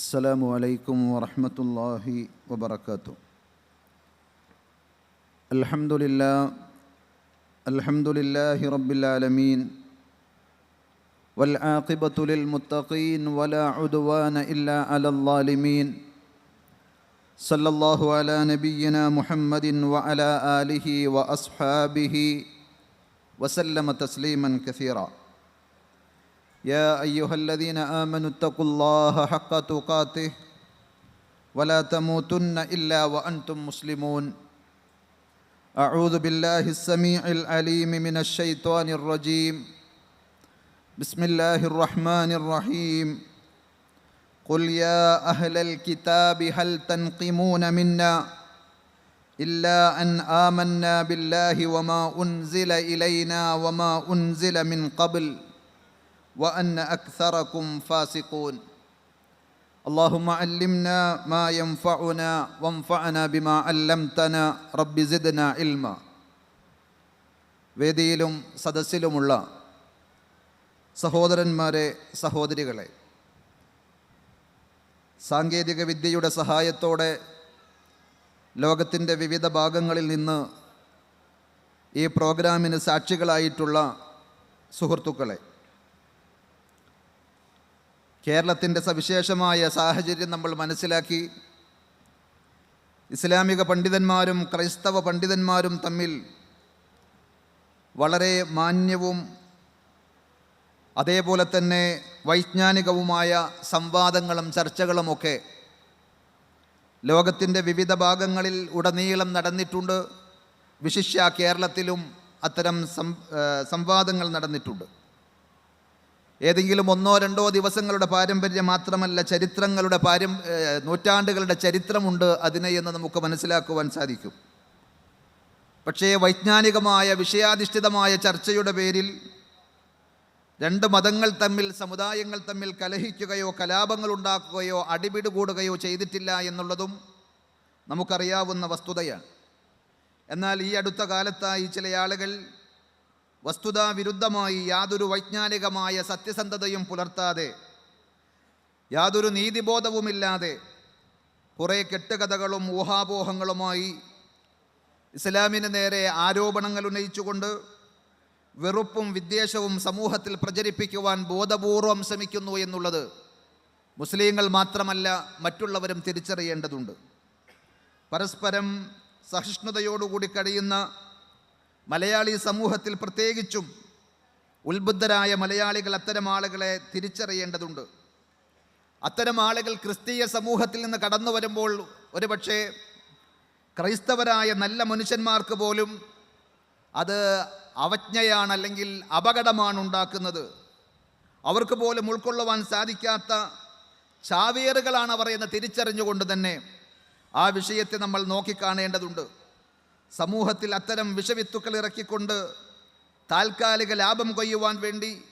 السلام عليكم ورحمة الله وبركاته. الحمد لله الحمد لله رب العالمين والعاقبة للمتقين ولا عدوان إلا على الظالمين. صلى الله على نبينا محمد وعلى آله وأصحابه وسلم تسليما كثيرا. يا أيها الذين آمنوا اتقوا الله حق تقاته ولا تموتن إلا وأنتم مسلمون. أعوذ بالله السميع العليم من الشيطان الرجيم. بسم الله الرحمن الرحيم. قل يا أهل الكتاب هل تنقمون منا إلا أن آمنا بالله وما أنزل إلينا وما أنزل من قبل؟ وأن أكثركم فاسقون اللهم علمنا ما ينفعنا وانفعنا بما علمتنا رب زدنا علما വേദിയിലും സദസ്സിലുമുള്ള സഹോദരന്മാരെ സഹോദരികളെ സാങ്കേതിക വിദ്യയുടെ സഹായത്തോടെ ലോകത്തിൻ്റെ വിവിധ ഭാഗങ്ങളിൽ നിന്ന് ഈ പ്രോഗ്രാമിന് സാക്ഷികളായിട്ടുള്ള സുഹൃത്തുക്കളെ കേരളത്തിന്റെ സവിശേഷമായ സാഹചര്യം നമ്മൾ മനസ്സിലാക്കി. ഇസ്ലാമിക പണ്ഡിതന്മാരും ക്രൈസ്തവ പണ്ഡിതന്മാരും തമ്മിൽ വളരെ മാന്യവും അതേപോലെ തന്നെ വൈജ്ഞാനികവുമായ സംവാദങ്ങളും ചർച്ചകളുമൊക്കെ ലോകത്തിന്റെ വിവിധ ഭാഗങ്ങളിൽ ഉടനീളം നടന്നിട്ടുണ്ട്. വിശിഷ്യ കേരളത്തിലും അത്തരം സംവാദങ്ങൾ നടന്നിട്ടുണ്ട്. ഏതെങ്കിലും ഒന്നോ രണ്ടോ ദിവസങ്ങളുടെ പാരമ്പര്യം മാത്രമല്ല ചരിത്രങ്ങളുടെ പാരം നൂറ്റാണ്ടുകളുടെ ചരിത്രമുണ്ട് അതിനെ എന്ന് നമുക്ക് മനസ്സിലാക്കുവാൻ സാധിക്കും. പക്ഷേ വൈജ്ഞാനികമായ വിഷയാധിഷ്ഠിതമായ ചർച്ചയുടെ പേരിൽ രണ്ട് മതങ്ങൾ തമ്മിൽ സമുദായങ്ങൾ തമ്മിൽ കലഹിക്കുകയോ കലാപങ്ങൾ ഉണ്ടാക്കുകയോ അടിപിടി കൂടുകയോ ചെയ്തിട്ടില്ല എന്നുള്ളതും നമുക്കറിയാവുന്ന വസ്തുതയാണ്. എന്നാൽ ഈ അടുത്ത കാലത്തായി ചില ആളുകൾ വസ്തുതാ വിരുദ്ധമായി യാതൊരു വൈജ്ഞാനികമായ സത്യസന്ധതയും പുലർത്താതെ യാതൊരു നീതിബോധവുമില്ലാതെ കുറേ കെട്ടുകഥകളും ഊഹാപോഹങ്ങളുമായി ഇസ്ലാമിന് നേരെ ആരോപണങ്ങൾ ഉന്നയിച്ചുകൊണ്ട് വെറുപ്പും വിദ്വേഷവും സമൂഹത്തിൽ പ്രചരിപ്പിക്കുവാൻ ബോധപൂർവം ശ്രമിക്കുന്നു എന്നുള്ളത് മുസ്ലിങ്ങൾ മാത്രമല്ല മറ്റുള്ളവരും തിരിച്ചറിയേണ്ടതുണ്ട്. പരസ്പരം സഹിഷ്ണുതയോടുകൂടി കഴിയുന്ന മലയാളി സമൂഹത്തിൽ പ്രത്യേകിച്ചും ഉത്ബുദ്ധരായ മലയാളികൾ അത്തരം ആളുകളെ തിരിച്ചറിയേണ്ടതുണ്ട്. അത്തരം ആളുകൾ ക്രിസ്തീയ സമൂഹത്തിൽ നിന്ന് കടന്നു വരുമ്പോൾ ഒരുപക്ഷെ ക്രൈസ്തവരായ നല്ല മനുഷ്യന്മാർക്ക് പോലും അത് അവജ്ഞയാണ് അല്ലെങ്കിൽ അപകടമാണ് ഉണ്ടാക്കുന്നത്. അവർക്ക് പോലും ഉൾക്കൊള്ളുവാൻ സാധിക്കാത്ത ചാവേറുകളാണ് അവർ എന്ന് തിരിച്ചറിഞ്ഞുകൊണ്ട് തന്നെ ആ വിഷയത്തെ നമ്മൾ നോക്കിക്കാണേണ്ടതുണ്ട്. സമൂഹത്തിൽ അത്തരം വിഷവിത്തുക്കൾ ഇറക്കിക്കൊണ്ട് താൽക്കാലിക ലാഭം കൊയ്യുവാൻ വേണ്ടി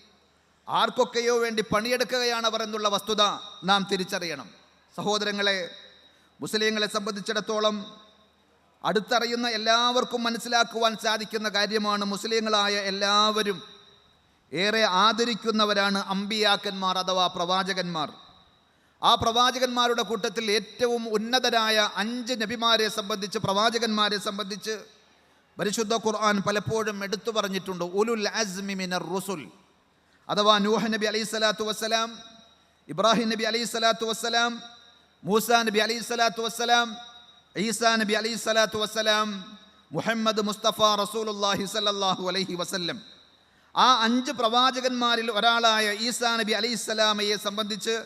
ആർക്കൊക്കെയോ വേണ്ടി പണിയെടുക്കുകയാണ് അവർ എന്നുള്ള വസ്തുത നാം തിരിച്ചറിയണം. സഹോദരങ്ങളെ മുസ്ലിങ്ങളെ സംബന്ധിച്ചിടത്തോളം അടുത്തറിയുന്ന എല്ലാവർക്കും മനസ്സിലാക്കുവാൻ സാധിക്കുന്ന കാര്യമാണ് മുസ്ലിങ്ങളായ എല്ലാവരും ഏറെ ആദരിക്കുന്നവരാണ് അമ്പിയാക്കന്മാർ അഥവാ പ്രവാചകന്മാർ. ആ പ്രവാചകന്മാരുടെ കൂട്ടത്തിൽ ഏറ്റവും ഉന്നതരായ അഞ്ച് നബിമാരെ സംബന്ധിച്ച് പ്രവാചകന്മാരെ സംബന്ധിച്ച് പരിശുദ്ധ ഖുർആൻ പലപ്പോഴും എടുത്തു പറഞ്ഞിട്ടുണ്ട്. ഉലുൽ അസ്മി മിനർ റുസുൽ. അഥവാ നൂഹ് നബി അലൈഹി സ്വലാത്തു വസ്സലാം ഇബ്രാഹിം നബി അലൈഹി സ്വലാത്തു വസ്സലാം മൂസ നബി അലൈഹി സ്വലാത്തു വസ്സലാം ഈസാ നബി അലൈഹി സ്വലാത്തു വസ്സലാം മുഹമ്മദ് മുസ്തഫ റസൂലുല്ലാഹി സല്ലാഹു അലൈഹി വസല്ലം. ആ അഞ്ച് പ്രവാചകന്മാരിൽ ഒരാളായ ഈസാ നബി അലൈഹി സ്വലാമയെ സംബന്ധിച്ച്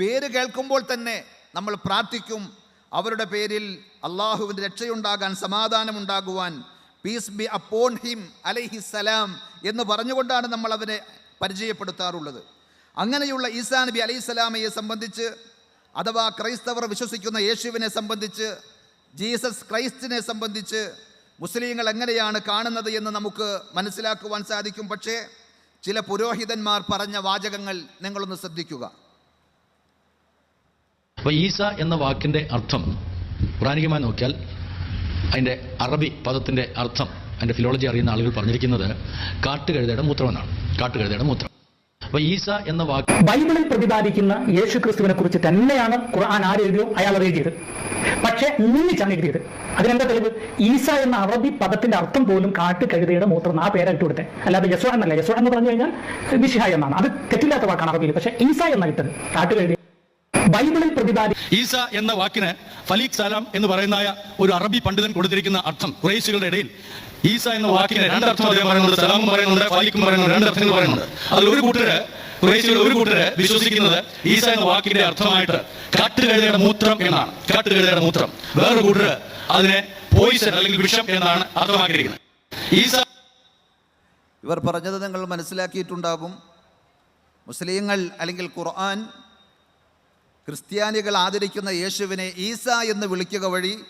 പേര് കേൾക്കുമ്പോൾ തന്നെ നമ്മൾ പ്രാർത്ഥിക്കും. അവരുടെ പേരിൽ അള്ളാഹുവിന്റെ രക്ഷയുണ്ടാകാൻ സമാധാനമുണ്ടാകുവാൻ പീസ് ബി അപ്പോൺ ഹിം അലൈഹി സലാം എന്ന് പറഞ്ഞുകൊണ്ടാണ് നമ്മൾ അവരെ പരിചയപ്പെടുത്താറുള്ളത്. അങ്ങനെയുള്ള ഈസാ നബി അലൈഹി സ്വലാമയെ സംബന്ധിച്ച് അഥവാ ക്രൈസ്തവർ വിശ്വസിക്കുന്ന യേശുവിനെ സംബന്ധിച്ച് ജീസസ് ക്രൈസ്റ്റിനെ സംബന്ധിച്ച് മുസ്ലിങ്ങൾ എങ്ങനെയാണ് കാണുന്നത് എന്ന് നമുക്ക് മനസ്സിലാക്കുവാൻ സാധിക്കും. പക്ഷേ ചില പുരോഹിതന്മാർ പറഞ്ഞ വാചകങ്ങൾ നിങ്ങളൊന്ന് ശ്രദ്ധിക്കുക. അപ്പോൾ ഈസ എന്ന വാക്കിന്റെ അർത്ഥം ഖുറാനികമായി നോക്കിയാൽ അതിന്റെ അറബി പദത്തിന്റെ അർത്ഥം അതിന്റെ ഫിലോളജി അറിയുന്ന ആളുകൾ പറഞ്ഞിരിക്കുന്നത് കാട്ടുകഴുതയുടെ മൂത്രമെന്നാണ്. കാട്ടുകഴുതയുടെ മൂത്രം. അപ്പൊ ഈസ എന്ന വാക്ക് ബൈബിളിൽ പ്രതിപാദിക്കുന്ന യേശു ക്രിസ്തുവിനെ കുറിച്ച് തന്നെയാണ് ഖുർആൻ ആരെഴുതിയോ അയാൾ എഴുതിയത്. പക്ഷെ നിന്നിച്ചാണ് എഴുതിയത്. അതിനെന്താ തെളിവ്? ഈസ എന്ന അറബി പദത്തിന്റെ അർത്ഥം പോലും കാട്ടുകഴുതയുടെ മൂത്രം ആ പേരാ ഇട്ട് കൊടുത്തത് അല്ലാതെ യസോ എന്നല്ല. യസോ എന്ന് പറഞ്ഞു കഴിഞ്ഞാൽ വിശിഹ എന്നാണ്. അത് തെറ്റില്ലാത്ത വാക്കാണ് അറബിയിൽ. പക്ഷെ ഈസ എന്ന ഇട്ടത്? കാട്ടുകഴുത ബൈബിളിൽ പ്രതിപാദി ഈസ എന്ന വാക്കിന് ഫലീഖ് സലാം എന്ന് പറയുന്ന ഒരു അറബി പണ്ഡിതൻ കൊടുത്തിരിക്കുന്ന അർത്ഥം കുറേശികളുടെ ഇടയിൽ. ഈസ എന്ന വാക്കിന് രണ്ടർത്ഥം അദ്ദേഹം പറയുന്നുണ്ട് സലാമും പറയുന്നുണ്ട് ഫലീഖും പറയുന്നുണ്ട് രണ്ടർത്ഥങ്ങൾ പറയുന്നുണ്ട്. അതിൽ ഒരു കൂട്ടര് കുറേശികൾ ഒരു കൂട്ടര് വിശ്വസിക്കുന്നത് ഈസ എന്ന വാക്കിന്റെ അർത്ഥമായിട്ട് കാട്ടുകഴുതയുടെ മൂത്രം എന്നാണ്. കാട്ടുകഴുതയുടെ മൂത്രം. വേറൊരു കൂട്ടര് അതിനെ പോയിസൺ അല്ലെങ്കിൽ വിഷം എന്നാണ് അർത്ഥമാക്കിയിരിക്കുന്നത്. ഈസ ഇവർ പറഞ്ഞത് നിങ്ങൾ മനസ്സിലാക്കിയിട്ടുണ്ടാകും മുസ്ലിങ്ങൾ അല്ലെങ്കിൽ ഖുർആൻ ക്രിസ്ത്യാനികൾ ആദരിക്കുന്ന യേശുവിനെ ഈസ എന്ന് വിളിക്കുക വഴി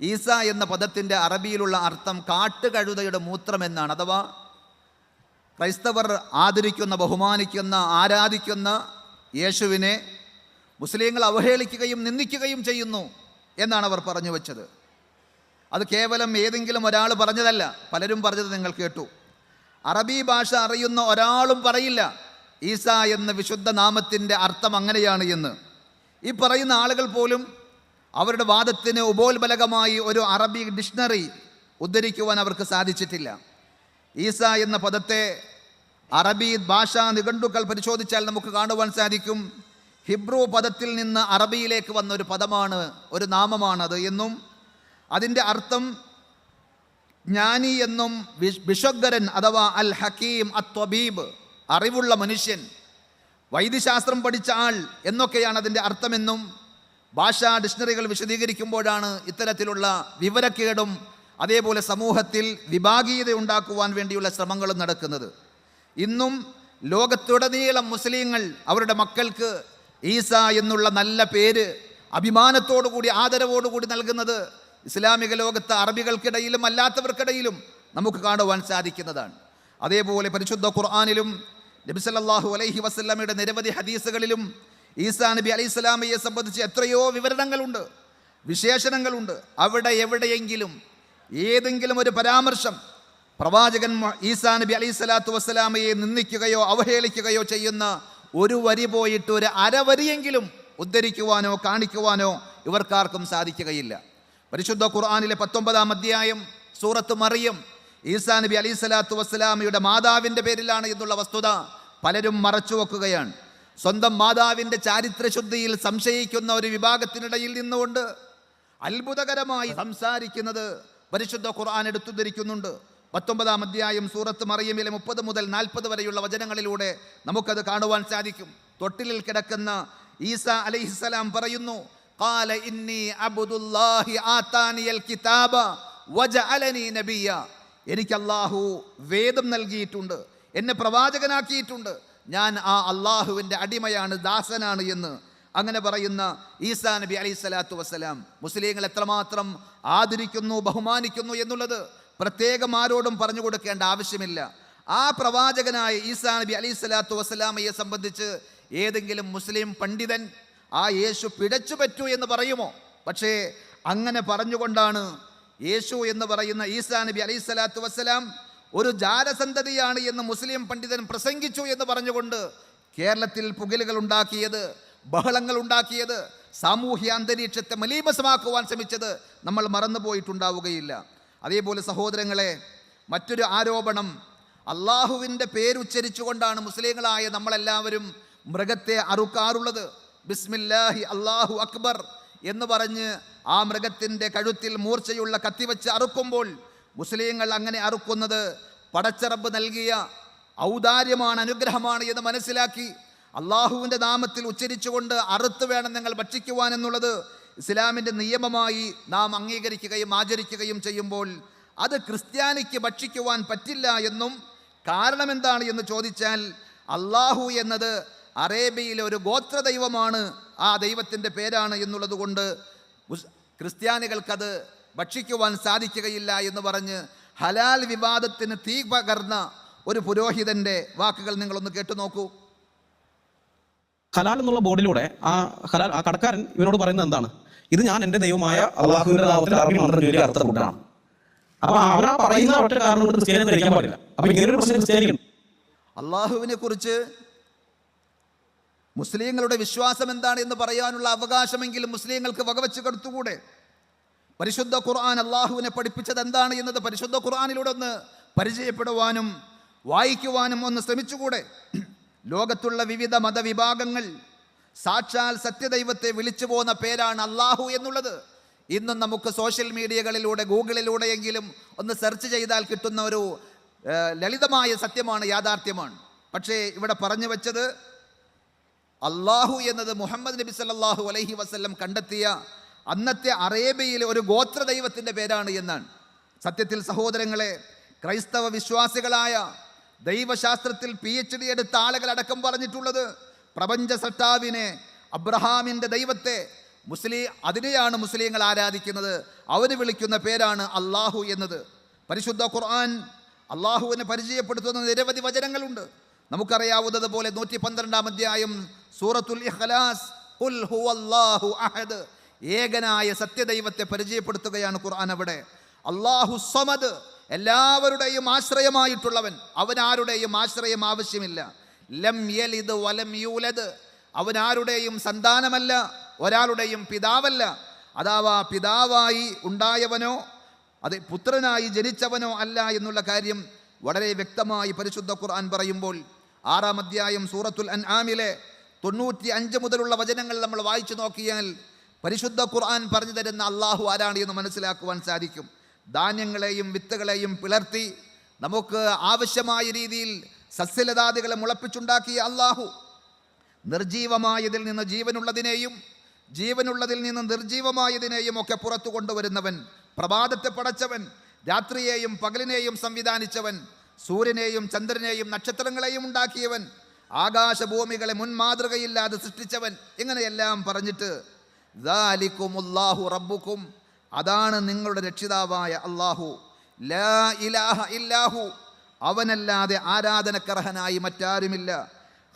ഈസ എന്ന പദത്തിന്റെ അറബിയിലുള്ള അർത്ഥം കാട്ടുകഴുതയുടെ മൂത്രം എന്നാണ് അഥവാ ക്രൈസ്തവർ ആദരിക്കുന്ന ബഹുമാനിക്കുന്ന ആരാധിക്കുന്ന യേശുവിനെ മുസ്ലിങ്ങൾ അവഹേളിക്കുകയും നിന്ദിക്കുകയും ചെയ്യുന്നു എന്നാണ് അവർ പറഞ്ഞു വെച്ചത്. അത് കേവലം ഏതെങ്കിലും ഒരാൾ പറഞ്ഞതല്ല പലരും പറഞ്ഞത് നിങ്ങൾ കേട്ടു. അറബി ഭാഷ അറിയുന്ന ഒരാളും പറയില്ല. ഈസ എന്ന വിശുദ്ധ നാമത്തിന്റെ അർത്ഥം അങ്ങനെയാണ് എന്ന്. ഈ പറയുന്ന ആളുകൾ പോലും അവരുടെ വാദത്തിന് ഉപോത്ബലകമായി ഒരു അറബി ഡിക്ഷണറി ഉദ്ധരിക്കുവാൻ അവർക്ക് സാധിച്ചിട്ടില്ല. ഈസ എന്ന പദത്തെ അറബി ഭാഷാ നിഘണ്ടുക്കൾ പരിശോധിച്ചാൽ നമുക്ക് കാണുവാൻ സാധിക്കും. ഹിബ്രു പദത്തിൽ നിന്ന് അറബിയിലേക്ക് വന്ന ഒരു പദമാണ് ഒരു നാമമാണത് എന്നും അതിന്റെ അർത്ഥം ജ്ഞാനി എന്നും വിശ്വഗരൻ അഥവാ അൽ ഹക്കീം അത്വബീബ് അറിവുള്ള മനുഷ്യൻ വൈദ്യശാസ്ത്രം പഠിച്ച ആൾ എന്നൊക്കെയാണ് അതിന്റെ അർത്ഥമെന്നും ഭാഷാ ഡിക്ഷണറികൾ വിശദീകരിക്കുമ്പോഴാണ് ഇത്തരത്തിലുള്ള വിവരക്കേടും അതേപോലെ സമൂഹത്തിൽ വിഭാഗീയത ഉണ്ടാക്കുവാൻ വേണ്ടിയുള്ള ശ്രമങ്ങളും നടക്കുന്നത്. ഇന്നും ലോകത്തുടനീളം മുസ്ലിങ്ങൾ അവരുടെ മക്കൾക്ക് ഈസ എന്നുള്ള നല്ല പേര് അഭിമാനത്തോടുകൂടി ആദരവോടുകൂടി നൽകുന്നത് ഇസ്ലാമിക ലോകത്ത് അറബികൾക്കിടയിലും അല്ലാത്തവർക്കിടയിലും നമുക്ക് കാണുവാൻ സാധിക്കുന്നതാണ്. അതേപോലെ പരിശുദ്ധ ഖുർആാനിലും നബി സല്ലല്ലാഹു അലൈഹി വസല്ലമയുടെ നിരവധി ഹദീസുകളിലും ഈസാ നബി അലൈഹി സ്വലാമയെ സംബന്ധിച്ച് എത്രയോ വിവരണങ്ങളുണ്ട് വിശേഷണങ്ങളുണ്ട്. അവിടെ എവിടെയെങ്കിലും ഏതെങ്കിലും ഒരു പരാമർശം പ്രവാചകൻ ഈസാ നബി അലൈഹി സ്വലാത്തു വസ്സലാമയെ നിന്ദിക്കുകയോ അവഹേളിക്കുകയോ ചെയ്യുന്ന ഒരു വരി പോയിട്ട് ഒരു അരവരിയെങ്കിലും ഉദ്ധരിക്കുവാനോ കാണിക്കുവാനോ ഇവർക്കാർക്കും സാധിക്കുകയില്ല. പരിശുദ്ധ ഖുർആാനിലെ പത്തൊമ്പതാം അധ്യായം സൂറത്ത് മറിയം ഈസാ നബി അലൈഹി സ്വലാത്തു വസ്സലാമയുടെ മാതാവിന്റെ പേരിലാണ് എന്നുള്ള വസ്തുത പലരും മറച്ചു വെക്കുകയാണ് സ്വന്തം മാതാവിൻ്റെ ചാരിത്രശുദ്ധിയിൽ സംശയിക്കുന്ന ഒരു വിഭാഗത്തിനിടയിൽ നിന്നുകൊണ്ട് അത്ഭുതകരമായി സംസാരിക്കുന്നത് പരിശുദ്ധ ഖുർആൻ എടുത്തുദ്ധരിക്കുന്നുണ്ട് പത്തൊമ്പതാം അധ്യായം സൂറത്ത് മറിയമിലെ മുപ്പത് മുതൽ നാൽപ്പത് വരെയുള്ള വചനങ്ങളിലൂടെ നമുക്കത് കാണുവാൻ സാധിക്കും തൊട്ടിലിൽ കിടക്കുന്ന ഈസ അലൈഹിസ്സലാം പറയുന്നു قال إني عبد الله آتاني الكتاب وجعلني نبيا എനിക്ക് അള്ളാഹു വേദം നൽകിയിട്ടുണ്ട് എന്നെ പ്രവാചകനാക്കിയിട്ടുണ്ട്. ഞാൻ ആ അള്ളാഹുവിന്റെ അടിമയാണ് ദാസനാണ് എന്ന് അങ്ങനെ പറയുന്ന ഈസാ നബി അലൈഹി സ്വലാത്തു വസ്സലാം. മുസ്ലിങ്ങൾ എത്രമാത്രം ആദരിക്കുന്നു ബഹുമാനിക്കുന്നു എന്നുള്ളത് പ്രത്യേകം ആരോടും പറഞ്ഞു കൊടുക്കേണ്ട ആവശ്യമില്ല. ആ പ്രവാചകനായ ഈസാ നബി അലൈഹി സ്വലാത്തു വസ്സലാമയെ സംബന്ധിച്ച് ഏതെങ്കിലും മുസ്ലിം പണ്ഡിതൻ ആ യേശു പിടച്ചു പറ്റൂ എന്ന് പറയുമോ? പക്ഷേ അങ്ങനെ പറഞ്ഞുകൊണ്ടാണ് യേശു എന്ന് പറയുന്ന ഈസാ നബി അലൈഹി സ്വലാത്തു വസ്സലാം ഒരു ജാരസന്തതിയാണ് എന്ന് മുസ്ലിം പണ്ഡിതൻ പ്രസംഗിച്ചു എന്ന് പറഞ്ഞുകൊണ്ട് കേരളത്തിൽ പുകലുകൾ ഉണ്ടാക്കിയത് ബഹളങ്ങൾ ഉണ്ടാക്കിയത് സാമൂഹ്യ അന്തരീക്ഷത്തെ മലീമസമാക്കുവാൻ ശ്രമിച്ചത് നമ്മൾ മറന്നുപോയിട്ടുണ്ടാവുകയില്ല. അതേപോലെ സഹോദരങ്ങളെ മറ്റൊരു ആരോപണം അള്ളാഹുവിന്റെ പേരുച്ചരിച്ചുകൊണ്ടാണ് മുസ്ലിങ്ങളായ നമ്മളെല്ലാവരും മൃഗത്തെ അറുക്കാറുള്ളത്. ബിസ്മില്ലാഹി അള്ളാഹു അക്ബർ എന്ന് പറഞ്ഞ് ആ മൃഗത്തിന്റെ കഴുത്തിൽ മൂർച്ചയുള്ള കത്തിവെച്ച് അറുക്കുമ്പോൾ മുസ്ലിങ്ങൾ അങ്ങനെ അറുക്കുന്നത് പടച്ചറബ് നൽകിയ ഔദാര്യമാണ് അനുഗ്രഹമാണ് എന്ന് മനസ്സിലാക്കി അള്ളാഹുവിന്റെ നാമത്തിൽ ഉച്ചരിച്ചുകൊണ്ട് അറുത്ത് വേണം നിങ്ങൾ ഭക്ഷിക്കുവാൻ എന്നുള്ളത് ഇസ്ലാമിന്റെ നിയമമായി നാം അംഗീകരിക്കുകയും ആചരിക്കുകയും ചെയ്യുമ്പോൾ അത് ക്രിസ്ത്യാനിക്ക് ഭക്ഷിക്കുവാൻ പറ്റില്ല എന്നും കാരണം എന്താണ് എന്ന് ചോദിച്ചാൽ അള്ളാഹു എന്നത് അറേബ്യയിലെ ഒരു ഗോത്ര ദൈവമാണ് ആ ദൈവത്തിന്റെ പേരാണ് എന്നുള്ളത് കൊണ്ട് ക്രിസ്ത്യാനികൾക്കത് ഭക്ഷിക്കുവാൻ സാധിക്കുകയില്ല എന്ന് പറഞ്ഞ് ഹലാൽ വിവാദത്തിന് തീ പകർന്ന ഒരു പുരോഹിതന്റെ വാക്കുകൾ നിങ്ങളൊന്ന് കേട്ടു നോക്കൂ. ഹലാൽ എന്നുള്ള ബോർഡിലൂടെ ആ ഹലാൽ ആ കടക്കാരൻ ഇവരോട് പറയുന്നത് എന്താണ്? ഇത് ഞാൻ എന്റെ ദൈവമായ അള്ളാഹുവിന്റെ നാമത്തിൽ അറബി മന്ത്രം ചൊല്ലി അർത്ഥ ഫുഡാണ് അപ്പൊ അവനാ പറയുന്ന ഒറ്റ കാരണം കൊണ്ട് ക്രിസ്ത്യാനി കഴിക്കാൻ പാടില്ല. അപ്പൊ ഇങ്ങനെ ഒരു പ്രശ്നം ക്രിസ്ത്യാനിക്കുണ്ട് അള്ളാഹുവിനെ കുറിച്ച് മുസ്ലിങ്ങളുടെ വിശ്വാസം എന്താണ് എന്ന് പറയാനുള്ള അവകാശമെങ്കിലും മുസ്ലിങ്ങൾക്ക് വകവെച്ച് കൊടുത്തുകൂടെ? പരിശുദ്ധ ഖുർആൻ അള്ളാഹുവിനെ പഠിപ്പിച്ചത് എന്താണ് എന്നത് പരിശുദ്ധ ഖുർആാനിലൂടെ ഒന്ന് പരിചയപ്പെടുവാനും വായിക്കുവാനും ഒന്ന് ശ്രമിച്ചുകൂടെ? ലോകത്തുള്ള വിവിധ മതവിഭാഗങ്ങൾ സാക്ഷാൽ സത്യദൈവത്തെ വിളിച്ചു പോകുന്ന പേരാണ് അള്ളാഹു എന്നുള്ളത്. ഇന്നും നമുക്ക് സോഷ്യൽ മീഡിയകളിലൂടെ ഗൂഗിളിലൂടെയെങ്കിലും ഒന്ന് സെർച്ച് ചെയ്താൽ കിട്ടുന്ന ഒരു ലളിതമായ സത്യമാണ് യാഥാർത്ഥ്യമാണ്. പക്ഷേ ഇവിടെ പറഞ്ഞു വെച്ചത് അള്ളാഹു എന്നത് മുഹമ്മദ് നബി സല്ലാഹു അലൈഹി വസ്ല്ലം കണ്ടെത്തിയ അന്നത്തെ അറേബ്യയിലെ ഒരു ഗോത്ര ദൈവത്തിന്റെ പേരാണ് എന്നാണ്. സത്യത്തിൽ സഹോദരങ്ങളെ ക്രൈസ്തവ വിശ്വാസികളായ ദൈവശാസ്ത്രത്തിൽ പി എച്ച് ഡി എടുത്ത ആളുകളടക്കം പറഞ്ഞിട്ടുള്ളത് പ്രപഞ്ച സട്ടാവിനെ അബ്രഹാമിന്റെ ദൈവത്തെ മുസ്ലിം അതിനെയാണ് മുസ്ലിങ്ങൾ ആരാധിക്കുന്നത് അവന് വിളിക്കുന്ന പേരാണ് അള്ളാഹു എന്നത്. പരിശുദ്ധ ഖുർആൻ അള്ളാഹുവിനെ പരിചയപ്പെടുത്തുന്ന നിരവധി വചനങ്ങളുണ്ട്. നമുക്കറിയാവുന്നത് പോലെ നൂറ്റി പന്ത്രണ്ടാം അധ്യായം സൂറത്തുൽ ഇഖ്ലാസ് ഖുൽ ഹുവല്ലാഹു അഹദ് ഏകനായ സത്യദൈവത്തെ പരിചയപ്പെടുത്തുകയാണ് ഖുർആൻ അവിടെ. അള്ളാഹു സമദ് എല്ലാവരുടെയും ആശ്രയമായിട്ടുള്ളവൻ. അവനാരുടെയും ആശ്രയം ആവശ്യമില്ല. ലം യലിദ് വലം യൂലദ്. അവനാരുടെയും സന്താനമല്ല ഒരാളുടെയും പിതാവല്ല. അതാവാ പിതാവായി ഉണ്ടായവനോ അത് പുത്രനായി ജനിച്ചവനോ അല്ല എന്നുള്ള കാര്യം വളരെ വ്യക്തമായി പരിശുദ്ധ ഖുർആൻ പറയുമ്പോൾ ആറാം അധ്യായം സൂറത്തുൽ അൻ ആമിലെ തൊണ്ണൂറ്റി അഞ്ച് മുതലുള്ള വചനങ്ങൾ നമ്മൾ വായിച്ചു നോക്കിയാൽ പരിശുദ്ധ ഖുർആൻ പറഞ്ഞു തരുന്ന അള്ളാഹു ആരാണ് എന്ന് മനസ്സിലാക്കുവാൻ സാധിക്കും. ധാന്യങ്ങളെയും വിത്തുകളെയും പിളർത്തി നമുക്ക് ആവശ്യമായ രീതിയിൽ സസ്യലതാദികളെ മുളപ്പിച്ചുണ്ടാക്കിയ അള്ളാഹു നിർജീവമായതിൽ നിന്ന് ജീവനുള്ളതിനെയും ജീവനുള്ളതിൽ നിന്ന് നിർജീവമായതിനെയും ഒക്കെ പുറത്തു കൊണ്ടുവരുന്നവൻ പ്രഭാതത്തെ പടച്ചവൻ രാത്രിയെയും പകലിനെയും സംവിധാനിച്ചവൻ സൂര്യനെയും ചന്ദ്രനെയും നക്ഷത്രങ്ങളെയും ഉണ്ടാക്കിയവൻ ആകാശഭൂമികളെ മുൻമാതൃകയില്ലാതെ സൃഷ്ടിച്ചവൻ ഇങ്ങനെയെല്ലാം പറഞ്ഞിട്ട് ദാലിക്കുമുല്ലാഹു റബ്ബുക്കും അതാണ് നിങ്ങളുടെ രക്ഷിതാവായ അള്ളാഹു ലാ ഇലാഹ ഇല്ലാഹു. അവനല്ലാതെ ആരാധനക്കർഹനായി മറ്റാരുമില്ല.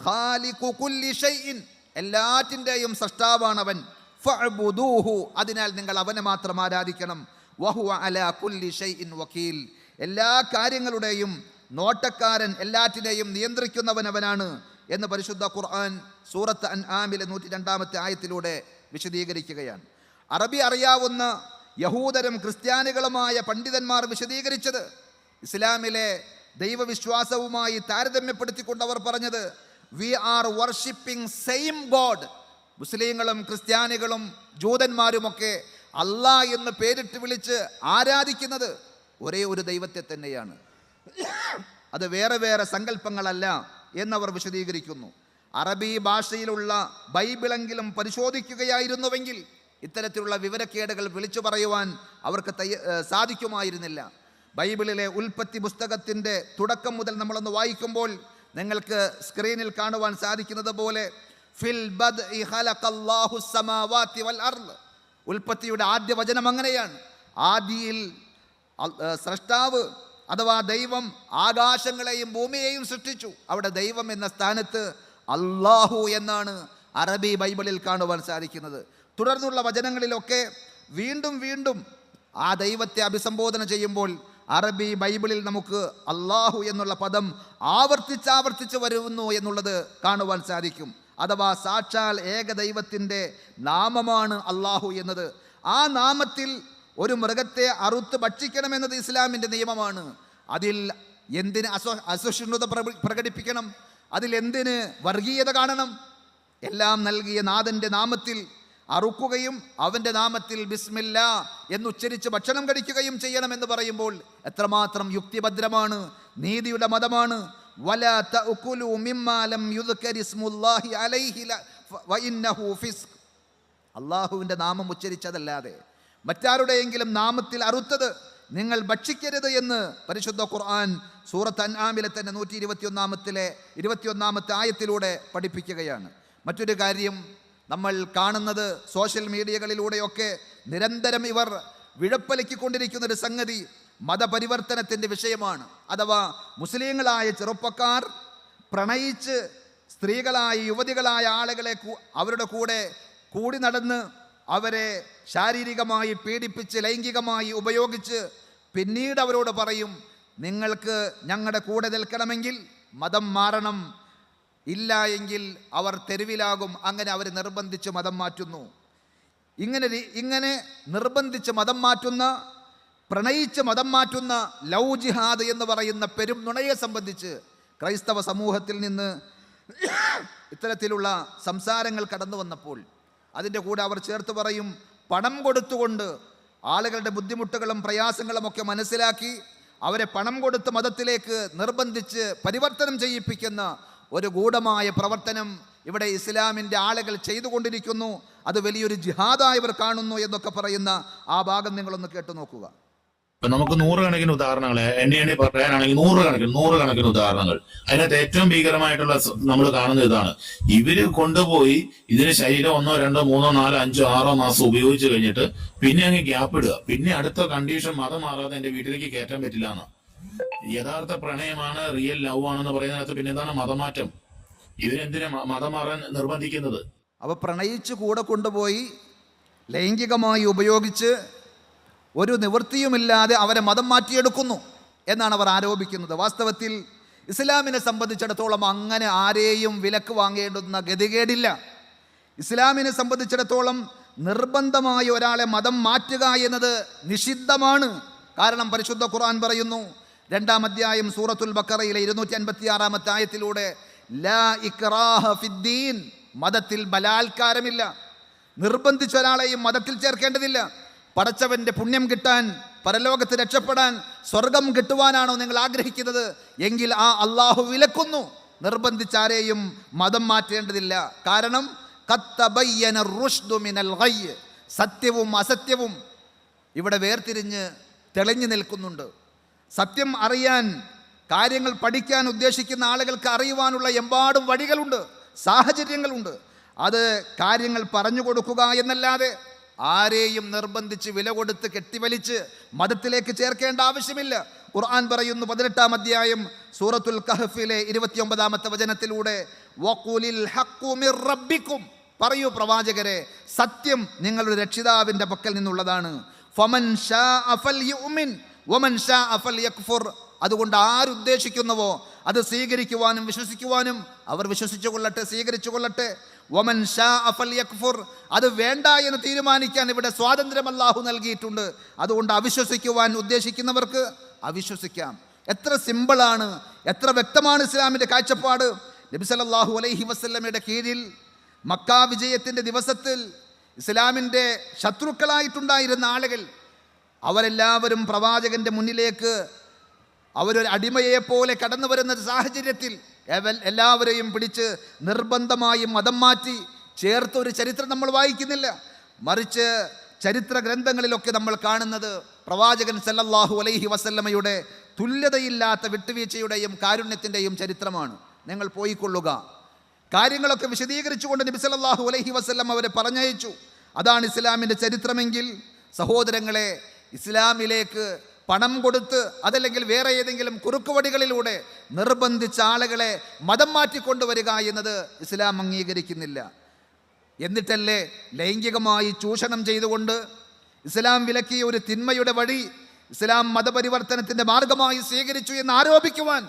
ഖാലിഖു കുല്ലി ഷൈഇൻ. എല്ലാറ്റിന്റെയും സൃഷ്ടാവാണവൻ. ഫഅബുദൂഹു. അതിനാൽ നിങ്ങൾ അവനെ മാത്രം ആരാധിക്കണം. വഹുവ അലാ കുല്ലി ഷൈഇൻ വക്കീൽ. എല്ലാ കാര്യങ്ങളുടെയും നോട്ടക്കാരൻ എല്ലാറ്റിനെയും നിയന്ത്രിക്കുന്നവൻ അവനാണ് എന്ന് പരിശുദ്ധ ഖുർആൻ സൂറത്ത് അൻ ആമിലെ നൂറ്റി രണ്ടാമത്തെ ആയത്തിലൂടെ വിശദീകരിക്കുകയാണ്. അറബി അറിയാവുന്ന യഹൂദരും ക്രിസ്ത്യാനികളുമായ പണ്ഡിതന്മാർ വിശദീകരിച്ചത് ഇസ്ലാമിലെ ദൈവവിശ്വാസവുമായി താരതമ്യപ്പെടുത്തിക്കൊണ്ട് അവർ പറഞ്ഞത് we are worshipping same god മുസ്ലിങ്ങളും ക്രിസ്ത്യാനികളും ജൂതന്മാരുമൊക്കെ അല്ലാ എന്ന് പേരിട്ട് വിളിച്ച് ആരാധിക്കുന്നത് ഒരേ ഒരു ദൈവത്തെ തന്നെയാണ്. അത് വേറെ വേറെ സങ്കല്പങ്ങളല്ല എന്നവർ വിശദീകരിക്കുന്നു. അറബി ഭാഷയിലുള്ള ബൈബിളെങ്കിലും പരിശോധിക്കുകയായിരുന്നുവെങ്കിൽ ഇത്തരത്തിലുള്ള വിവരക്കേടുകൾ വിളിച്ചു പറയുവാൻ അവർക്ക് സാധിക്കുമായിരുന്നില്ല. ബൈബിളിലെ ഉൽപ്പത്തി പുസ്തകത്തിന്റെ തുടക്കം മുതൽ നമ്മളൊന്ന് വായിക്കുമ്പോൾ നിങ്ങൾക്ക് സ്ക്രീനിൽ കാണുവാൻ സാധിക്കുന്നത് പോലെ ഫിൽ ബദ് ഉൽപ്പത്തിയുടെ ആദ്യ വചനം അങ്ങനെയാണ്. ആദിയിൽ സ്രഷ്ടാവ് അഥവാ ദൈവം ആകാശങ്ങളെയും ഭൂമിയെയും സൃഷ്ടിച്ചു. അവിടെ ദൈവം എന്ന സ്ഥാനത്ത് അള്ളാഹു എന്നാണ് അറബി ബൈബിളിൽ കാണുവാൻ സാധിക്കുന്നത്. തുടർന്നുള്ള വചനങ്ങളിലൊക്കെ വീണ്ടും വീണ്ടും ആ ദൈവത്തെ അഭിസംബോധന ചെയ്യുമ്പോൾ അറബി ബൈബിളിൽ നമുക്ക് അള്ളാഹു എന്നുള്ള പദം ആവർത്തിച്ചാവർത്തിച്ച് വരുന്നു എന്നുള്ളത് കാണുവാൻ സാധിക്കും. അഥവാ സാക്ഷാൽ ഏക ഏകദൈവത്തിന്റെ നാമമാണ് അള്ളാഹു എന്നത്. ആ നാമത്തിൽ ഒരു മൃഗത്തെ അറുത്ത് ഭക്ഷിക്കണമെന്നത് ഇസ്ലാമിന്റെ നിയമമാണ്. അതിൽ എന്തിന് അസ അസഹിഷ്ണുത പ്രകടിപ്പിക്കണം? അതിൽ എന്തിന് വർഗീയത കാണണം? എല്ലാം നൽകിയ നാഥന്റെ നാമത്തിൽ അറുക്കുകയും അവന്റെ നാമത്തിൽ ബിസ്മില്ല എന്നുച്ചരിച്ച് ഭക്ഷണം കഴിക്കുകയും ചെയ്യണമെന്ന് പറയുമ്പോൾ എത്രമാത്രം യുക്തിഭദ്രമാണ് നീതിയുടെ മതമാണ്. വല മിമ്മാ ലം അലൈഹി വഇന്നഹു ഫിസ്ഖ്. അള്ളാഹുവിന്റെ നാമം ഉച്ചരിച്ചതല്ലാതെ മറ്റാരുടെയെങ്കിലും നാമത്തിൽ അറുത്തത് നിങ്ങൾ ഭക്ഷിക്കരുത് എന്ന് പരിശുദ്ധ ഖുർആൻ സൂറത്ത് അൻആമിലെ തന്നെ നൂറ്റി ഇരുപത്തിയൊന്നാമത്തിലെ ഇരുപത്തിയൊന്നാമത്തെ ആയത്തിലൂടെ പഠിപ്പിക്കുകയാണ്. മറ്റൊരു കാര്യം നമ്മൾ കാണുന്നത് സോഷ്യൽ മീഡിയകളിലൂടെയൊക്കെ നിരന്തരം ഇവർ വിഴപ്പലക്കിക്കൊണ്ടിരിക്കുന്ന ഒരു സംഗതി മതപരിവർത്തനത്തിന്റെ വിഷയമാണ്. അഥവാ മുസ്ലിങ്ങളായ ചെറുപ്പക്കാർ പ്രണയിച്ച് സ്ത്രീകളായ യുവതികളായ ആളുകളെ അവരുടെ കൂടെ കൂടി നടന്ന് അവരെ ശാരീരികമായി പീഡിപ്പിച്ച് ലൈംഗികമായി ഉപയോഗിച്ച് പിന്നീട് അവരോട് പറയും നിങ്ങൾക്ക് ഞങ്ങളുടെ കൂടെ നിൽക്കണമെങ്കിൽ മതം മാറണം. ഇല്ല എങ്കിൽ അവർ തെരുവിലാകും. അങ്ങനെ അവർ നിർബന്ധിച്ച് മതം മാറ്റുന്നു. ഇങ്ങനെ ഇങ്ങനെ നിർബന്ധിച്ച് മതം മാറ്റുന്ന പ്രണയിച്ച് മതം മാറ്റുന്ന ലൗ ജിഹാദ് എന്ന് പറയുന്ന പെരും നുണയെ സംബന്ധിച്ച് ക്രൈസ്തവ സമൂഹത്തിൽ നിന്ന് ഇത്തരത്തിലുള്ള സംസാരങ്ങൾ കടന്നു വന്നപ്പോൾ അതിന്റെ കൂടെ അവർ ചേർത്ത് പറയും പണം കൊടുത്തുകൊണ്ട് ആളുകളുടെ ബുദ്ധിമുട്ടുകളും പ്രയാസങ്ങളും ഒക്കെ മനസ്സിലാക്കി അവരെ പണം കൊടുത്ത് മതത്തിലേക്ക് നിർബന്ധിച്ച് പരിവർത്തനം ചെയ്യിപ്പിക്കുന്ന ഒരു ഗൂഢമായ പ്രവർത്തനം ഇവിടെ ഇസ്ലാമിന്റെ ആളുകൾ ചെയ്തുകൊണ്ടിരിക്കുന്നു. അത് വലിയൊരു ജിഹാദായവർ കാണുന്നു എന്നൊക്കെ പറയുന്ന ആ ഭാഗം നിങ്ങളൊന്ന് കേട്ടു നോക്കുക. ഇപ്പൊ നമുക്ക് നൂറുകണക്കിന് ഉദാഹരണങ്ങൾ എണ്ണി എണ്ണി പറയാനാണെങ്കിൽ നൂറുകണക്കിന് നൂറുകണക്കിന് ഉദാഹരണങ്ങൾ. അതിനകത്ത് ഏറ്റവും ഭീകരമായിട്ടുള്ള നമ്മൾ കാണുന്ന ഇതാണ്. ഇവർ കൊണ്ടുപോയി ഇതിന് ശരീരം ഒന്നോ രണ്ടോ മൂന്നോ നാലോ അഞ്ചോ ആറോ മാസം ഉപയോഗിച്ച് കഴിഞ്ഞിട്ട് പിന്നെ അങ്ങ് ഗ്യാപ്പ് ഇടുക. പിന്നെ അടുത്ത കണ്ടീഷൻ മതം മാറാതെ എന്റെ വീട്ടിലേക്ക് കയറ്റാൻ പറ്റില്ല എന്ന്. യഥാർത്ഥ പ്രണയമാണ് റിയൽ ലവ് ആണെന്ന് പറയുന്നതിനകത്ത് പിന്നെ എന്താണ് മതമാറ്റം? ഇതിനെന്തിനാ മതം മാറാൻ നിർബന്ധിക്കുന്നത്? അപ്പൊ പ്രണയിച്ച് കൂടെ കൊണ്ടുപോയി ലൈംഗികമായി ഉപയോഗിച്ച് ഒരു നിവൃത്തിയുമില്ലാതെ അവരെ മതം മാറ്റിയെടുക്കുന്നു എന്നാണ് അവർ ആരോപിക്കുന്നത്. വാസ്തവത്തിൽ ഇസ്ലാമിനെ സംബന്ധിച്ചിടത്തോളം അങ്ങനെ ആരെയും വിലക്ക് വാങ്ങേണ്ടുന്ന ഗതികേടില്ല. ഇസ്ലാമിനെ സംബന്ധിച്ചിടത്തോളം നിർബന്ധമായി ഒരാളെ മതം മാറ്റുക എന്നത് നിഷിദ്ധമാണ്. കാരണം പരിശുദ്ധ ഖുർആൻ പറയുന്നു രണ്ടാം അധ്യായം സൂറത്തുൽ ബക്കറയിലെ ഇരുന്നൂറ്റി അൻപത്തി ആറാമത്തെ ആയത്തിലൂടെ ലാ ഫിദ്ദീൻ മതത്തിൽ ബലാത്കാരമില്ല. നിർബന്ധിച്ച ഒരാളെയും മതത്തിൽ ചേർക്കേണ്ടതില്ല. പടച്ചവന്റെ പുണ്യം കിട്ടാൻ പരലോകത്ത് രക്ഷപ്പെടാൻ സ്വർഗം കിട്ടുവാനാണോ നിങ്ങൾ ആഗ്രഹിക്കുന്നത്? എങ്കിൽ ആ അള്ളാഹു വിലക്കുന്നു. നിർബന്ധിച്ചാരെയും മതം മാറ്റേണ്ടതില്ല. കാരണം കത്തബയ്യന റുഷ്ദുമിനൽ ഹയ്യ്. സത്യവും അസത്യവും ഇവിടെ വേർതിരിഞ്ഞ് തെളിഞ്ഞു നിൽക്കുന്നുണ്ട്. സത്യം അറിയാൻ കാര്യങ്ങൾ പഠിക്കാൻ ഉദ്ദേശിക്കുന്ന ആളുകൾക്ക് അറിയുവാനുള്ള എമ്പാടും വഴികളുണ്ട് സാഹചര്യങ്ങളുണ്ട്. അത് കാര്യങ്ങൾ പറഞ്ഞു കൊടുക്കുക എന്നല്ലാതെ ആരെയും നിർബന്ധിച്ച് വില കൊടുത്ത് കെട്ടിവലിച്ച് മതത്തിലേക്ക് ചേർക്കേണ്ട ആവശ്യമില്ല. ഖുർആൻ പറയുന്നു പതിനെട്ടാം അധ്യായം സൂറത്തുൽ കഹഫിലെ ഇരുപത്തിയൊമ്പതാമത്തെ വചനത്തിലൂടെ റബ്ബിക്കും. പറയൂ പ്രവാചകരെ സത്യം നിങ്ങളുടെ രക്ഷിതാവിന്റെ പക്കൽ നിന്നുള്ളതാണ്. ഫമൻ ഷാ അഫൽ യുമിൻ വമൻ ഷാ അഫൽ യക്ഫുർ അതുകൊണ്ട് ആരുദ്ദേശിക്കുന്നുവോ അത് സ്വീകരിക്കുവാനും വിശ്വസിക്കുവാനും അവർ വിശ്വസിച്ചു കൊള്ളട്ടെ സ്വീകരിച്ചു കൊള്ളട്ടെ. വമൻ അഫൽ യക്ഫുർ അത് വേണ്ട എന്ന് തീരുമാനിക്കാൻ ഇവിടെ സ്വാതന്ത്ര്യം അള്ളാഹു നൽകിയിട്ടുണ്ട്. അതുകൊണ്ട് അവിശ്വസിക്കുവാൻ ഉദ്ദേശിക്കുന്നവർക്ക് അവിശ്വസിക്കാം. എത്ര സിമ്പിളാണ് എത്ര വ്യക്തമാണ് ഇസ്ലാമിന്റെ കാഴ്ചപ്പാട്. നബി സല്ലല്ലാഹു അലൈഹി വസല്ലമയുടെ കീഴിൽ മക്ക വിജയത്തിന്റെ ദിവസത്തിൽ ഇസ്ലാമിന്റെ ശത്രുക്കളായിട്ടുണ്ടായിരുന്ന ആളുകൾ അവരെല്ലാവരും പ്രവാചകന്റെ മുന്നിലേക്ക് അവരൊരു അടിമയെപ്പോലെ കടന്നു വരുന്ന സാഹചര്യത്തിൽ എല്ലാവരെയും പിടിച്ച് നിർബന്ധമായും മതം മാറ്റി ചേർത്ത് ഒരു ചരിത്രം നമ്മൾ വായിക്കുന്നില്ല. മറിച്ച് ചരിത്ര ഗ്രന്ഥങ്ങളിലൊക്കെ നമ്മൾ കാണുന്നത് പ്രവാചകൻ സല്ലല്ലാഹു അലൈഹി വസല്ലമയുടെ തുല്യതയില്ലാത്ത വിട്ടുവീഴ്ചയുടെയും കാരുണ്യത്തിന്റെയും ചരിത്രമാണ്. നിങ്ങൾ പോയിക്കൊള്ളുക. കാര്യങ്ങളൊക്കെ വിശദീകരിച്ചുകൊണ്ട് നബി സല്ലല്ലാഹു അലൈഹി വസല്ലം അവരെ പറഞ്ഞയച്ചു. അതാണ് ഇസ്ലാമിന്റെ ചരിത്രമെങ്കിൽ സഹോദരങ്ങളെ ഇസ്ലാമിലേക്ക് പണം കൊടുത്ത് അതല്ലെങ്കിൽ വേറെ ഏതെങ്കിലും കുറുക്കുവടികളിലൂടെ നിർബന്ധിച്ച ആളുകളെ മതം മാറ്റിക്കൊണ്ടുവരിക എന്നത് ഇസ്ലാം അംഗീകരിക്കുന്നില്ല. എന്നിട്ടല്ലേ ലൈംഗികമായി ചൂഷണം ചെയ്തുകൊണ്ട് ഇസ്ലാം വിലക്കിയ ഒരു തിന്മയുടെ വഴി ഇസ്ലാം മതപരിവർത്തനത്തിന്റെ മാർഗമായി സ്വീകരിച്ചു എന്ന് ആരോപിക്കുവാൻ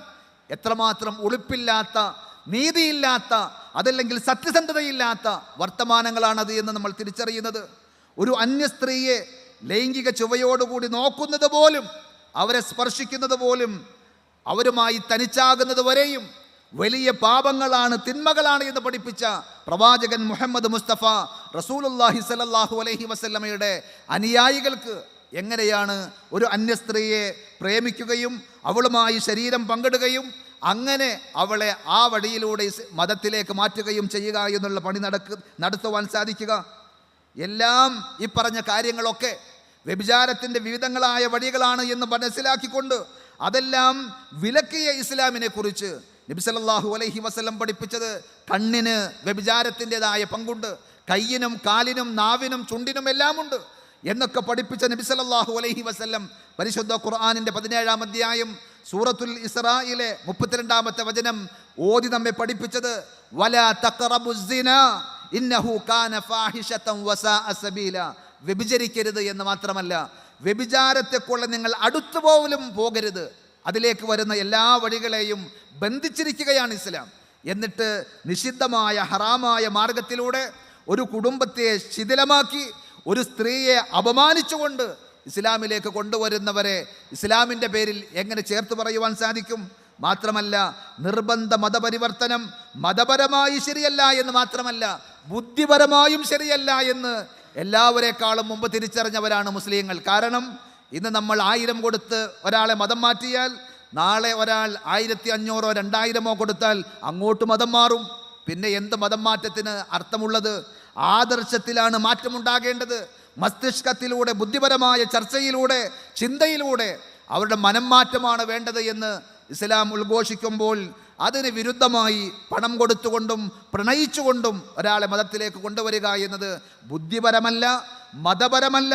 എത്രമാത്രം ഉളുപ്പില്ലാത്ത നീതിയില്ലാത്ത അതല്ലെങ്കിൽ സത്യസന്ധതയില്ലാത്ത വർത്തമാനങ്ങളാണത് എന്ന് നമ്മൾ തിരിച്ചറിയുന്നത്. ഒരു അന്യ സ്ത്രീയെ ലൈംഗിക ചുവയോടുകൂടി നോക്കുന്നത് പോലും അവരെ സ്പർശിക്കുന്നത് പോലും അവരുമായി തനിച്ചാകുന്നത് വരെയും വലിയ പാപങ്ങളാണ് തിന്മകളാണ് എന്ന് പഠിപ്പിച്ച പ്രവാചകൻ മുഹമ്മദ് മുസ്തഫ റസൂലുല്ലാഹി സല്ലല്ലാഹു അലഹി വസല്ലമയുടെ അനുയായികൾക്ക് എങ്ങനെയാണ് ഒരു അന്യ സ്ത്രീയെ പ്രേമിക്കുകയും അവളുമായി ശരീരം പങ്കിടുകയും അങ്ങനെ അവളെ ആ വഴിയിലൂടെ മതത്തിലേക്ക് മാറ്റുകയും ചെയ്യുക എന്നുള്ള പണി നടക്ക് നടത്തുവാൻ സാധിക്കുക? എല്ലാം ഈ പറഞ്ഞ കാര്യങ്ങളൊക്കെ വ്യഭിചാരത്തിന്റെ വിവിധങ്ങളായ വഴികളാണ് എന്ന് മനസ്സിലാക്കിക്കൊണ്ട് അതെല്ലാം വിലക്കിയ ഇസ്ലാമിനെ കുറിച്ച് നബിസലല്ലാഹു അലൈഹി വസ്ലം പഠിപ്പിച്ചത് കണ്ണിന് വ്യഭിചാരത്തിന്റെതായ പങ്കുണ്ട് കയ്യിനും കാലിനും നാവിനും ചുണ്ടിനും എല്ലാമുണ്ട് എന്നൊക്കെ പഠിപ്പിച്ച നബിസലല്ലാഹു അലൈഹി വസല്ലം പരിശുദ്ധ ഖുർആാനിന്റെ പതിനേഴാം അധ്യായം സൂറത്തുൽ ഇസ്രായിലെ മുപ്പത്തിരണ്ടാമത്തെ വചനം ഓതി നമ്മെ പഠിപ്പിച്ചത് വല തക്കറബുസിന ഇന്നഹു കാന ഫാഹിഷത്തം വസാ സബീല വ്യഭിചരിക്കരുത് എന്ന് മാത്രമല്ല വ്യഭിചാരത്തെക്കുള്ള നിങ്ങൾ അടുത്തു പോലും പോകരുത്. അതിലേക്ക് വരുന്ന എല്ലാ വഴികളെയും ബന്ധിച്ചിരിക്കുകയാണ് ഇസ്ലാം. എന്നിട്ട് നിഷിദ്ധമായ ഹറാമായ മാർഗത്തിലൂടെ ഒരു കുടുംബത്തെ ശിഥിലമാക്കി ഒരു സ്ത്രീയെ അപമാനിച്ചുകൊണ്ട് ഇസ്ലാമിലേക്ക് കൊണ്ടുവരുന്നവരെ ഇസ്ലാമിന്റെ പേരിൽ എങ്ങനെ ചേർത്ത് പറയുവാൻ സാധിക്കും? മാത്രമല്ല നിർബന്ധ മതപരിവർത്തനം മതപരമായി ശരിയല്ല എന്ന് മാത്രമല്ല ബുദ്ധിപരമായും ശരിയല്ല എന്ന് എല്ലാവരെക്കാളും മുമ്പ് തിരിച്ചറിഞ്ഞവരാണ് മുസ്ലിങ്ങൾ. കാരണം ഇന്ന് നമ്മൾ ആയിരം കൊടുത്ത് ഒരാളെ മതം മാറ്റിയാൽ നാളെ ഒരാൾ ആയിരത്തി അഞ്ഞൂറോ രണ്ടായിരമോ കൊടുത്താൽ അങ്ങോട്ട് മതം മാറും. പിന്നെ എന്ത് മതം മാറ്റത്തിന് അർത്ഥമുള്ളത്? ആദർശത്തിലാണ് മാറ്റമുണ്ടാകേണ്ടത്. മസ്തിഷ്കത്തിലൂടെ ബുദ്ധിപരമായ ചർച്ചയിലൂടെ ചിന്തയിലൂടെ അവരുടെ മനം മാറ്റമാണ് വേണ്ടത് എന്ന് ഇസ്ലാം ഉദ്ഘോഷിക്കുമ്പോൾ അതിന് വിരുദ്ധമായി പണം കൊടുത്തുകൊണ്ടും പ്രണയിച്ചുകൊണ്ടും ഒരാളെ മതത്തിലേക്ക് കൊണ്ടുവരിക എന്നത് ബുദ്ധിപരമല്ല മതപരമല്ല.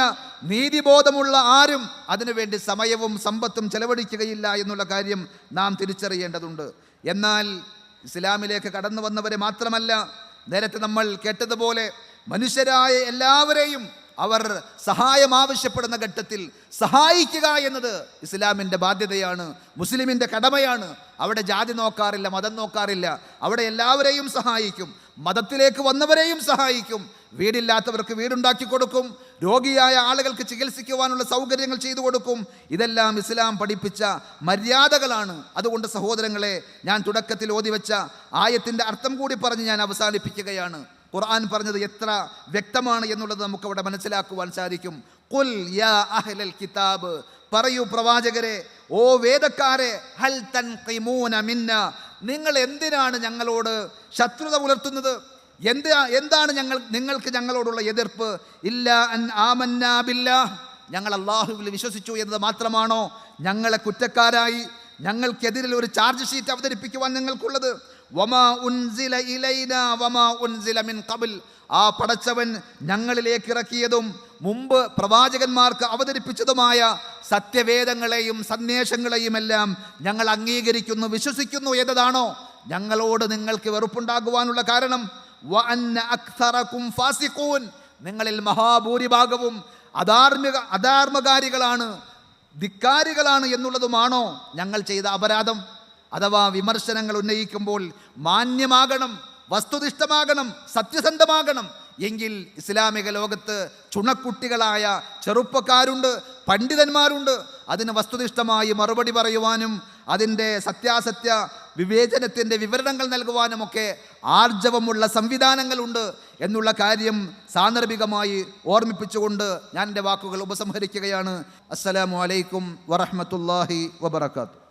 നീതിബോധമുള്ള ആരും അതിനുവേണ്ടി സമയവും സമ്പത്തും ചെലവഴിക്കുകയില്ല എന്നുള്ള കാര്യം നാം തിരിച്ചറിയേണ്ടതുണ്ട്. എന്നാൽ ഇസ്ലാമിലേക്ക് കടന്നു വന്നവരെ മാത്രമല്ല നേരത്തെ നമ്മൾ കേട്ടതുപോലെ മനുഷ്യരായ എല്ലാവരെയും അവർ സഹായം ആവശ്യപ്പെടുന്ന ഘട്ടത്തിൽ സഹായിക്കുക എന്നത് ഇസ്ലാമിന്റെ ബാധ്യതയാണ് മുസ്ലിമിന്റെ കടമയാണ്. അവിടെ ജാതി നോക്കാറില്ല മതം നോക്കാറില്ല. അവിടെ എല്ലാവരെയും സഹായിക്കും. മതത്തിലേക്ക് വന്നവരെയും സഹായിക്കും. വീടില്ലാത്തവർക്ക് വീടുണ്ടാക്കി കൊടുക്കും. രോഗിയായ ആളുകൾക്ക് ചികിത്സിക്കുവാനുള്ള സൗകര്യങ്ങൾ ചെയ്തു കൊടുക്കും. ഇതെല്ലാം ഇസ്ലാം പഠിപ്പിച്ച മര്യാദകളാണ്. അതുകൊണ്ട് സഹോദരങ്ങളെ ഞാൻ തുടക്കത്തിൽ ഓതിവെച്ച ആയത്തിന്റെ അർത്ഥം കൂടി പറഞ്ഞ് ഞാൻ അവസാനിപ്പിക്കുകയാണ്. ഖുർആൻ പറഞ്ഞത് എത്ര വ്യക്തമാണ് എന്നുള്ളത് നമുക്ക് അവിടെ മനസ്സിലാക്കുവാൻ സാധിക്കും. കുൽ യാ അഹ്ലൽ കിതാബ്. പറയൂ പ്രവാചകരെ ഓ വേദക്കാരെ ഹൽ തൻ മിന്ന. നിങ്ങൾ എന്തിനാണ് ഞങ്ങളോട് ശത്രുത പുലർത്തുന്നത്? എന്ത് എന്താണ് ഞങ്ങൾ നിങ്ങൾക്ക് ഞങ്ങളോടുള്ള എതിർപ്പ്? ഇല്ല അൻ ആമന്നാ ബില്ലാഹ്. ഞങ്ങൾ അള്ളാഹുവിൽ വിശ്വസിച്ചു എന്നത് മാത്രമാണോ ഞങ്ങളെ കുറ്റക്കാരായി? ഞങ്ങൾക്കെതിരിൽ ഒരു ചാർജ് ഷീറ്റ് അവതരിപ്പിക്കുവാൻ നിങ്ങൾക്കുള്ളത്. വമാ ഉൻസില വമാ ഉൻസില മിൻ ആ പടച്ചവൻ ഞങ്ങളിലേക്ക് ഇറക്കിയതും മുമ്പ് പ്രവാചകന്മാർക്ക് അവതരിപ്പിച്ചതുമായ സത്യവേദങ്ങളെയും സന്ദേശങ്ങളെയും എല്ലാം ഞങ്ങൾ അംഗീകരിക്കുന്നു വിശ്വസിക്കുന്നു എന്നതാണോ? ഞങ്ങളോട് നിങ്ങൾക്ക് വെറുപ്പുണ്ടാകുവാനുള്ള കാരണം ഫാസിഖൂൻ. നിങ്ങളിൽ മഹാഭൂരിഭാഗവും അധാർമിക അധാർമകാരികളാണ് ധിക്കാരികളാണ് എന്നുള്ളതുമാണോ ഞങ്ങൾ ചെയ്ത അപരാധം? അഥവാ വിമർശനങ്ങൾ ഉന്നയിക്കുമ്പോൾ മാന്യമാകണം വസ്തുനിഷ്ഠമാകണം സത്യസന്ധമാകണം. എങ്കിൽ ഇസ്ലാമിക ലോകത്ത് ചുണക്കുട്ടികളായ ചെറുപ്പക്കാരുണ്ട് പണ്ഡിതന്മാരുണ്ട്. അതിന് വസ്തുനിഷ്ഠമായി മറുപടി പറയുവാനും അതിന്റെ സത്യാസത്യ വിവേചനത്തിന്റെ വിവരണങ്ങൾ നൽകുവാനുമൊക്കെ ആർജവമുള്ള സംവിധാനങ്ങളുണ്ട് എന്നുള്ള കാര്യം സാന്ദർഭികമായി ഓർമ്മിപ്പിച്ചുകൊണ്ട് ഞാൻ എന്റെ വാക്കുകൾ ഉപസംഹരിക്കുകയാണ്. അസ്സലാമു അലൈക്കും വറഹ്മത്തുള്ളാഹി വബറകാതുഹു.